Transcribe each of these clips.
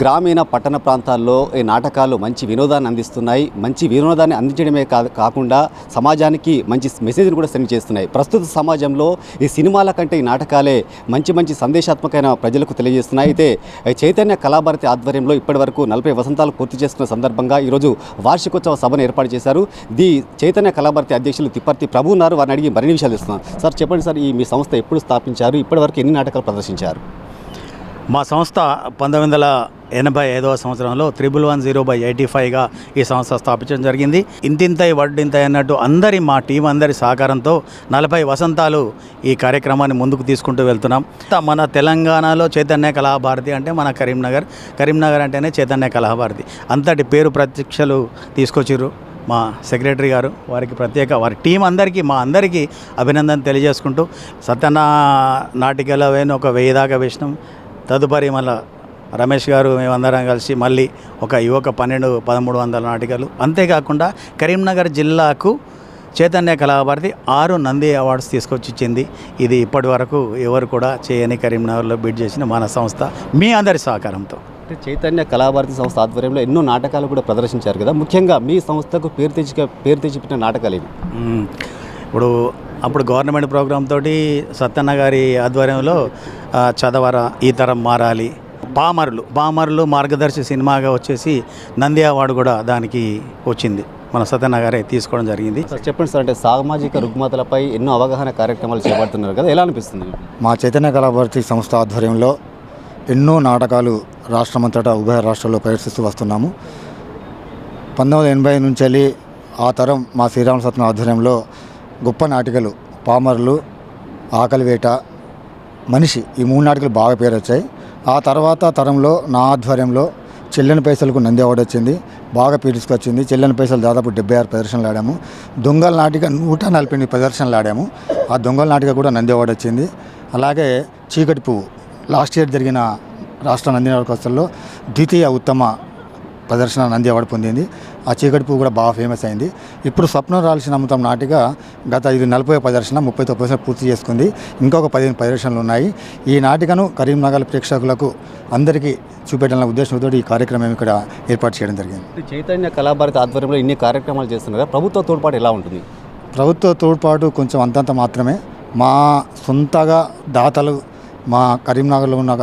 గ్రామీణ పట్టణ ప్రాంతాల్లో ఈ నాటకాలు మంచి వినోదాన్ని అందిస్తున్నాయి. మంచి వినోదాన్ని అందించడమే కాకుండా సమాజానికి మంచి మెసేజ్ని కూడా సెండ్ చేస్తున్నాయి. ప్రస్తుత సమాజంలో ఈ సినిమాల కంటే ఈ నాటకాలే మంచి మంచి సందేశాత్మకమైన ప్రజలకు తెలియజేస్తున్నాయి. అయితే చైతన్య కళాభారతి ఆధ్వర్యంలో ఇప్పటివరకు నలభై వసంతాలు పూర్తి చేసుకున్న సందర్భంగా ఈరోజు వార్షికోత్సవ సభను ఏర్పాటు చేశారు. ది చైతన్య కళాభారతి అధ్యక్షులు తిప్పర్తి ప్రభు ఉన్నారు. వారిని అడిగి మరిన్ని విషయాలు ఇస్తున్నాను సార్ చెప్పండి సార్ ఈ మీ సంస్థ ఎప్పుడు స్థాపించారు? ఇప్పటివరకు ఎన్ని నాటకాలు ప్రదర్శించారు? మా సంస్థ పంతొమ్మిది వందల ఎనభై ఐదవ సంవత్సరంలో triple one zero by eighty ఫైవ్గా ఈ సంస్థ స్థాపించడం జరిగింది. ఇంతింతై వడ్డింతై అన్నట్టు అందరి మా టీం అందరి సహకారంతో నలభై వసంతాలు ఈ కార్యక్రమాన్ని ముందుకు తీసుకుంటూ వెళ్తున్నాం. త- మన తెలంగాణలో చైతన్య కళాభారతి అంటే మన కరీంనగర్. కరీంనగర్ అంటేనే చైతన్య కళాభారతి. అంతటి పేరు ప్రత్యక్షలు తీసుకొచ్చిర్రు మా సెక్రటరీ గారు. వారికి ప్రత్యేక వారి టీం అందరికీ మా అందరికీ అభినందన తెలియజేసుకుంటూ సత్యనా నాటికల వేను ఒక వెయ్యి దాకా వేసినాం. తదుపరి మళ్ళా రమేష్ గారు మేమందరం కలిసి మళ్ళీ ఒక యువక పన్నెండు పదమూడు వందల నాటికలు. అంతేకాకుండా కరీంనగర్ జిల్లాకు చైతన్య కళాభారతి ఆరు నంది అవార్డ్స్ తీసుకొచ్చి ఇచ్చింది ఇది ఇప్పటి వరకు ఎవరు కూడా చేయని కరీంనగర్లో బిడ్ చేసిన మన సంస్థ. మీ అందరి సహకారంతో. అంటే చైతన్య కళాభారతి సంస్థ ఆధ్వర్యంలో ఎన్నో నాటకాలు కూడా ప్రదర్శించారు కదా. ముఖ్యంగా మీ సంస్థకు పేరు తెచ్చి పేరు తెచ్చిపెట్టిన నాటకాలు ఇవి. ఇప్పుడు అప్పుడు గవర్నమెంట్ ప్రోగ్రామ్ తోటి సత్యన్న గారి ఆధ్వర్యంలో చదవరా ఈ తరం మారాలి. పామరులు పామరులు మార్గదర్శి సినిమాగా వచ్చేసి నంది అవార్డు కూడా దానికి వచ్చింది. మన సత్యన్న గారే తీసుకోవడం జరిగింది. సార్ చెప్పండి సార్ అంటే సామాజిక రుగ్మతలపై ఎన్నో అవగాహన కార్యక్రమాలు చేపడుతున్నారు కదా ఎలా అనిపిస్తుంది? మా చైతన్య కళాభారతి సంస్థ ఆధ్వర్యంలో ఎన్నో నాటకాలు రాష్ట్రమంతటా ఉభయ రాష్ట్రాల్లో ప్రదర్శిస్తూ వస్తున్నాము. పంతొమ్మిది వందల ఎనభై నుంచి వెళ్ళి ఆ తరం మా శ్రీరామ సత్యం ఆధ్వర్యంలో గొప్ప నాటికలు. పామరులు ఆకలివేట మనిషి ఈ మూడు నాటికలు బాగా పేరు వచ్చాయి ఆ తర్వాత తరంలో నా ఆధ్వర్యంలో చెల్లెని పైసలకు నంది అవార్డు వచ్చింది. బాగా పీడ్చుకొచ్చింది చెల్లని పైసలు దాదాపు డెబ్బై ఆరు ప్రదర్శనలు ఆడాము. దొంగల నాటిక నూట నలభై ఎనిమిది ప్రదర్శనలు ఆడాము. ఆ దొంగల నాటిక కూడా నంది అవార్డు వచ్చింది. అలాగే చీకటి పువ్వు. లాస్ట్ ఇయర్ జరిగిన రాష్ట్ర నంది నాటకోత్సవంలో ద్వితీయ ఉత్తమ ప్రదర్శన నంది అవార్డు పొందింది. ఆ చీకటి పువ్వు కూడా బాగా ఫేమస్ అయింది. ఇప్పుడు స్వప్నం రాల్సిన అమృతం నాటిక గత ఇది నలభై ప్రదర్శన ముప్పై తొమ్మిది ప్రదర్శన పూర్తి చేసుకుంది. ఇంకొక పదిహేను ప్రదర్శనలు ఉన్నాయి. ఈ నాటికను కరీంనగర్ ప్రేక్షకులకు అందరికీ చూపెట్టాలన్న ఉద్దేశంతో ఈ కార్యక్రమం ఇక్కడ ఏర్పాటు చేయడం జరిగింది. చైతన్య కళాభారతి ఆధ్వర్యంలో ఇన్ని కార్యక్రమాలు చేస్తున్నారు కదా ప్రభుత్వ తోడ్పాటు ఎలా ఉంటుంది? ప్రభుత్వ తోడ్పాటు కొంచెం అంతంత మాత్రమే. మా సొంతగా దాతలు మా కరీంనగర్లో ఉన్న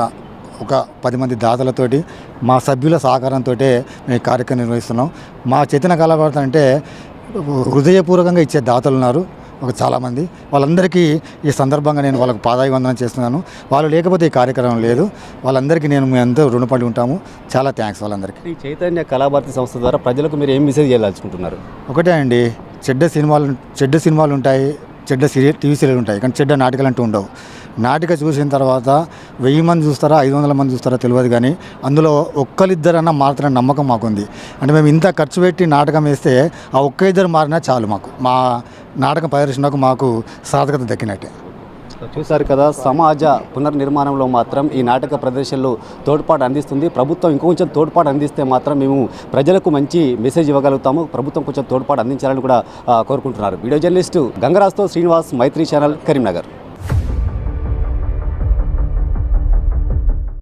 ఒక పది మంది దాతలతోటి మా సభ్యుల సహకారంతో మేము ఈ కార్యక్రమం నిర్వహిస్తున్నాం. మా చేతన కళాభారతం అంటే హృదయపూర్వకంగా ఇచ్చే దాతలు ఉన్నారు ఒక చాలామంది. వాళ్ళందరికీ ఈ సందర్భంగా నేను వాళ్ళకు పాదాభివందనం చేస్తున్నాను. వాళ్ళు లేకపోతే ఈ కార్యక్రమం లేదు. వాళ్ళందరికీ నేను మేము ఎంతో రుణపడి ఉంటాము. చాలా థ్యాంక్స్ వాళ్ళందరికీ. ఈ చైతన్య కళాభారతి సంస్థ ద్వారా ప్రజలకు మీరు ఏం మెసేజ్ చేయాలనుకుంటున్నారు? ఒకటే అండి చెడ్డ సినిమాలు చెడ్డ సినిమాలు ఉంటాయి. చెడ్డ సీరియల్ టీవీ సీరియల్ ఉంటాయి. కానీ చెడ్డ నాటకాలు అంటూ ఉండవు. నాటిక చూసిన తర్వాత వెయ్యి మంది చూస్తారా ఐదు వందల మంది చూస్తారా తెలియదు కానీ అందులో ఒక్కరిద్దరన్నా మారుతున్న నమ్మకం మాకుంది. అంటే మేము ఇంత ఖర్చు పెట్టి నాటకం వేస్తే ఆ ఒక్క ఇద్దరు మారినా చాలు మాకు. మా నాటకం ప్రదర్శనకు మాకు సాధకత దక్కినట్టే. చూశారు కదా సమాజ పునర్నిర్మాణంలో మాత్రం ఈ నాటక ప్రదర్శనలు తోడ్పాటు అందిస్తుంది. ప్రభుత్వం ఇంకొంచెం తోడ్పాటు అందిస్తే మాత్రం మేము ప్రజలకు మంచి మెసేజ్ ఇవ్వగలుగుతాము. ప్రభుత్వం కొంచెం తోడ్పాటు అందించాలని కూడా కోరుకుంటున్నారు. వీడియో జర్నలిస్టు గంగరాజ్తో శ్రీనివాస్ మైత్రి ఛానల్ కరీంనగర్.